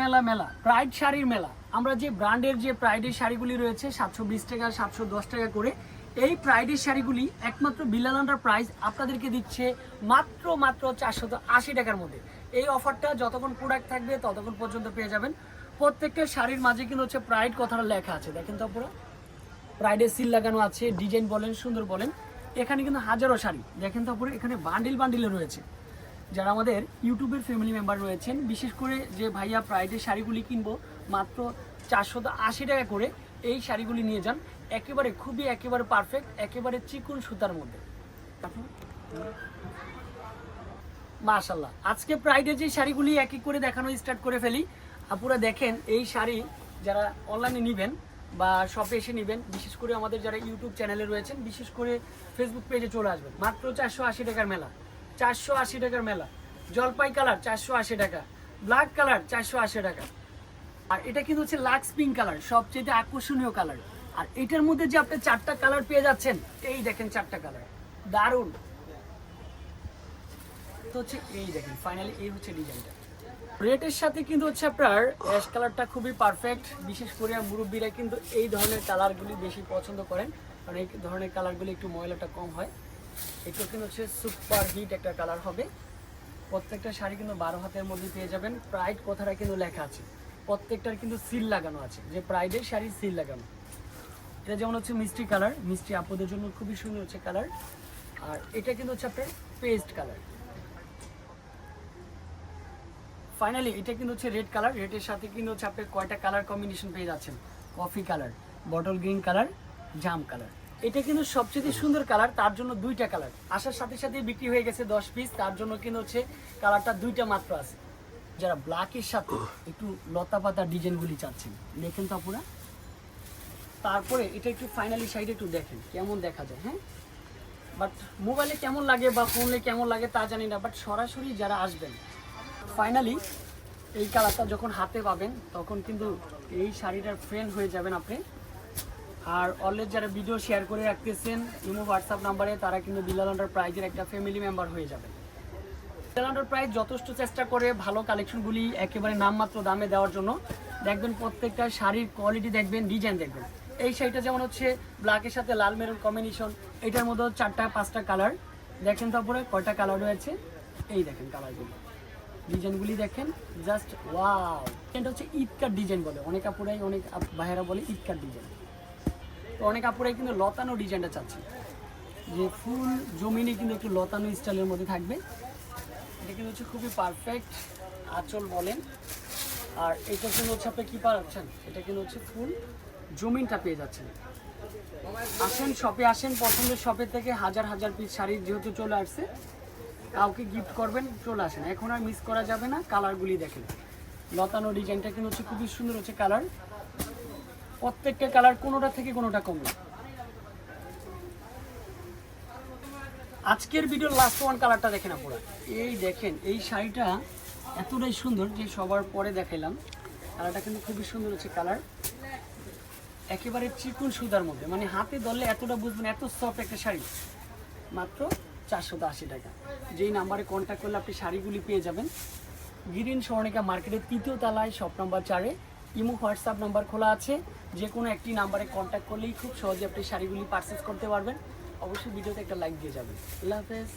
মেলা মেলা প্রাইড শাড়ির মেলা। আমরা যে ব্র্যান্ডের যে প্রাইডের শাড়িগুলি রয়েছে, সাতশো বিশ টাকা, সাতশো দশ টাকা করে, এই প্রাইডের শাড়িগুলি একমাত্র বিলালান্ডার প্রাইস আপনাদেরকে দিচ্ছে মাত্র মাত্র চারশো আশি টাকার মধ্যে। এই অফারটা যতক্ষণ প্রোডাক্ট থাকবে, ততক্ষণ পর্যন্ত পেয়ে যাবেন। প্রত্যেকটা শাড়ির মাঝে কিন্তু হচ্ছে প্রাইড কথাটা লেখা আছে। দেখেন তো পুরো। প্রাইডের সিল লাগানো আছে ডিজাইন বলেন, সুন্দর বলেন। এখানে কিন্তু হাজারো শাড়ি। দেখেন তো পুরো, এখানে বান্ডিল বান্ডিলে রয়েছে। যারা আমাদের ইউটিউবের ফ্যামিলি মেম্বার রয়েছেন, বিশেষ করে যে ভাইয়া প্রাইডের শাড়িগুলি কিনবো, মাত্র চারশো আশি টাকা করে এই শাড়িগুলি নিয়ে যান। একেবারে খুবই একেবারে পারফেক্ট একেবারে চিকুন সুতার মধ্যে। মাশাল্লাহ আজকে প্রাইডের যে শাড়িগুলি এক এক করে দেখানো স্টার্ট করে ফেলি। আপুরা দেখেন, এই শাড়ি যারা অনলাইনে নেবেন বা শপে এসে নেবেন, বিশেষ করে আমাদের যারা ইউটিউব চ্যানেলে রয়েছেন, বিশেষ করে ফেসবুক পেজে চলে আসবেন। মাত্র চারশো আশি টাকার মেলা। চারশো আশি টাকার মেলা। জলপাই কালার, চারশো আশি টাকা। ব্ল্যাক কালার, চারশো আশি টাকা। আর এটা কিন্তু হচ্ছে লাক্স পিঙ্ক কালার, সবচেয়ে আকর্ষণীয় কালার। আর এটার মধ্যে যে আপনি চারটা কালার পেয়ে যাচ্ছেন, এই দেখেন চারটা কালার। দারুণ। তো হচ্ছে এই দেখেন ফাইনালি এই হচ্ছে ডিজাইনটা রেটের সাথে কিন্তু হচ্ছে আপনার অ্যাশ কালারটা খুবই পারফেক্ট বিশেষ করে মুরব্বীরা কিন্তু এই ধরনের কালারগুলি বেশি পছন্দ করেন। কারণ এই ধরনের কালারগুলি একটু ময়লাটা কম হয়। এটা কিন্তু হচ্ছে সুপার হিট একটা কালার হবে। প্রত্যেকটা শাড়ি কিন্তু বারো হাতের মধ্যে পেয়ে যাবেন। প্রাইড কথাটা কিন্তু লেখা আছে। প্রত্যেকটার কিন্তু সিল লাগানো আছে, যে প্রাইডের শাড়ি সিল লাগানো। এটা যেমন হচ্ছে মিষ্টি কালার, মিষ্টি আপদের জন্য খুবই সুন্দর হচ্ছে কালার। আর এটা কিন্তু হচ্ছে আপনার পেস্ট কালার। ফাইনালি এটা কিন্তু হচ্ছে রেড কালার। রেডের সাথে কিন্তু হচ্ছে আপনি কয়টা কালার কম্বিনেশন পেয়ে যাচ্ছেন? Coffee colour bottle green colour জাম কালার। এটা কিন্তু সবচেয়ে সুন্দর কালার, তার জন্য দুইটা কালার। আসার সাথে সাথে বিক্রি হয়ে গেছে দশ পিস তার জন্য কিন্তু হচ্ছে কালারটা দুইটা মাত্র আছে। যারা ব্ল্যাকের সাথে একটু লতা পাতা ডিজাইনগুলি চাচ্ছেন, দেখেন তো আপনারা। তারপরে এটা একটু ফাইনালি সাইডে একটু দেখেন, কেমন দেখা যায় হ্যাঁ? বাট মোবাইলে কেমন লাগে বা ফোনে কেমন লাগে তা জানি না বাট সরাসরি যারা আসবেন ফাইনালি এই কালারটা যখন হাতে পাবেন, তখন কিন্তু এই শাড়িটার ফ্রেন্ড হয়ে যাবেন আপনি। আর অলরেজ যারা ভিডিও শেয়ার করে রাখতেছেন, ইমো হোয়াটসঅ্যাপ নাম্বারে তারা কিন্তু বিলাল আন্ডার প্রাইজের একটা ফ্যামিলি মেম্বার হয়ে যাবে। বিলাল আন্ডার প্রাইজ যথেষ্ট চেষ্টা করে ভালো কালেকশনগুলি একেবারে নামমাত্র দামে দেওয়ার জন্য। দেখবেন প্রত্যেকটা শাড়ির কোয়ালিটি দেখবেন ডিজাইন দেখবেন। এই শাড়িটা যেমন হচ্ছে ব্ল্যাকের সাথে লাল মেরুন কম্বিনেশন এটার মধ্যে চারটা, পাঁচটা কালার দেখেন তারপরে কয়টা কালার রয়েছে? এই দেখেন কালারগুলো ডিজাইনগুলি দেখেন জাস্ট ওয়াও এটা হচ্ছে ঈদকার ডিজাইন বলে। অনেক আপুরাই, অনেক ভাইয়েরা বলে ঈদকার ডিজাইন তো অনেক আপুরাই কিন্তু লতানো ডিজাইনটা চাচ্ছে। যে ফুল জমিনে কিন্তু একটু লতানো স্টাইলের মধ্যে থাকবে। এটা কিন্তু হচ্ছে খুবই পারফেক্ট আঁচল বলেন। আর এটা কিন্তু হচ্ছে আপনি কী পাচ্ছেন এটা কিন্তু হচ্ছে ফুল জমিনটা পেয়ে যাচ্ছেন। আসেন শপে আসেন, পছন্দের শপে থেকে হাজার হাজার পিস শাড়ি যেহেতু চলে আসছে, কাউকে গিফট করবেন, চলে আসেন। এখন আর মিস করা যাবে না কালারগুলি দেখেন। লতানো ডিজাইনটা কিন্তু হচ্ছে খুবই সুন্দর হচ্ছে কালার প্রত্যেকটা কালার কোনোটা থেকে কোনোটা কম আজকের ভিডিওর লাস্ট ওয়ান কালারটা দেখেন আপনারা। এই দেখেন, এই শাড়িটা এতটাই সুন্দর যে সবার পরে দেখাইলাম। কালারটা কিন্তু খুবই সুন্দর হচ্ছে কালার। একেবারে চিকুন সুতার মধ্যে মানে হাতে ধরলে এতটা বুঝবেন, এত সফট একটা শাড়ি। মাত্র চারশো আশি টাকা। যেই নাম্বারে কন্ট্যাক্ট করলে আপনি শাড়িগুলি পেয়ে যাবেন। গিরিন স্বর্ণিকা মার্কেটের তৃতীয় তলায় শপ নাম্বার চারে। ইমো হোয়াটসঅ্যাপ নাম্বার খোলা আছে। যে কোনো একটি নাম্বারে কন্ট্যাক্ট করলেই খুব সহজে আপনি শাড়িগুলি পারচেস করতে পারবেন। অবশ্যই ভিডিওতে একটা লাইক দিয়ে যাবেন। আল্লাহ হাফেজ।